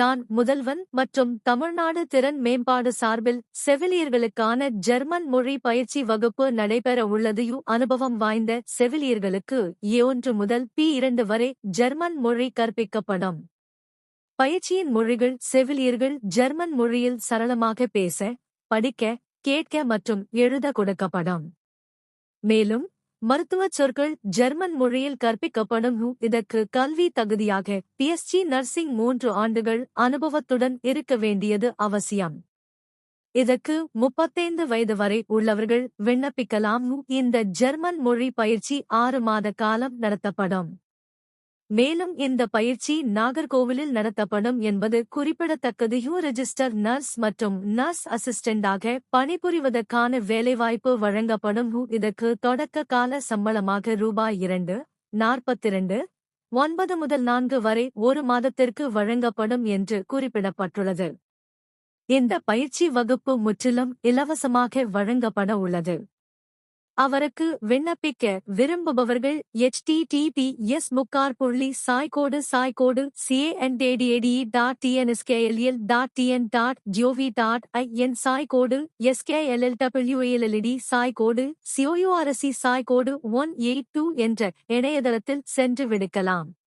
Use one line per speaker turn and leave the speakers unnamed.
நான் முதல்வன் மற்றும் தமிழ்நாடு திறன் மேம்பாடு சார்பில் செவிலியர்களுக்கான ஜெர்மன் மொழி பயிற்சி வகுப்பு நடைபெற உள்ளது. யு அனுபவம் வாய்ந்த செவிலியர்களுக்கு ஏ ஒன்று முதல் பி இரண்டு வரை ஜெர்மன் மொழி கற்பிக்கப்படும். பயிற்சியின் மொழிகள் செவிலியர்கள் ஜெர்மன் மொழியில் சரளமாக பேச படிக்க கேட்க மற்றும் எழுத கொடுக்கப்படும். மேலும் மருத்துவச் சொற்கள் ஜெர்மன் மொழியில் கற்பிக்கப்படும் இதற்கு கல்வி தகுதியாக பிஎஸ்சி நர்சிங் மூன்று ஆண்டுகள் அனுபவத்துடன் இருக்க வேண்டியது அவசியம். இதற்கு முப்பத்தைந்து வயது வரை உள்ளவர்கள் விண்ணப்பிக்கலாம் இந்த ஜெர்மன் மொழி பயிற்சி ஆறு மாத காலம் நடத்தப்படும். மேலும் இந்த பயிற்சி நாகர்கோவிலில் நடத்தப்படும் என்பது குறிப்பிடத்தக்கது. யூ ரெஜிஸ்டர் நர்ஸ் மற்றும் நர்ஸ் அசிஸ்டண்டாக பணிபுரிவதற்கான வேலைவாய்ப்பு வழங்கப்படும். ஹூ இதற்கு தொடக்க கால சம்பளமாக ரூபாய் இரண்டு நாற்பத்திரண்டு ஒன்பது முதல் நான்கு வரை ஒரு மாதத்திற்கு வழங்கப்படும் என்று குறிப்பிடப்பட்டுள்ளது. இந்த பயிற்சி வகுப்பு முற்றிலும் இலவசமாக வழங்கப்பட உள்ளது. அவருக்கு விண்ணப்பிக்க விரும்புபவர்கள் எச் முக்கார் புள்ளி சாய்கோடு சாய்கோடு சிஏஎன்டேடிஏடி dot TNSKLL dot TN dot gov dot I N சாய்கோடு எஸ்கேஎல்எல் டபிள்யூஎல்எல்இடி சாய்கோடு சிஓயுஆர்எஸ்சி சாய்கோடு ஒன் எயிட் டூ என்ற இணையதளத்தில் சென்று விடுக்கலாம்.